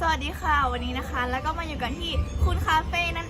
สวัสดีค่ะวันนี้นะคะ แล้วก็มาอยู่กันที่คุณคาเฟ่นั่น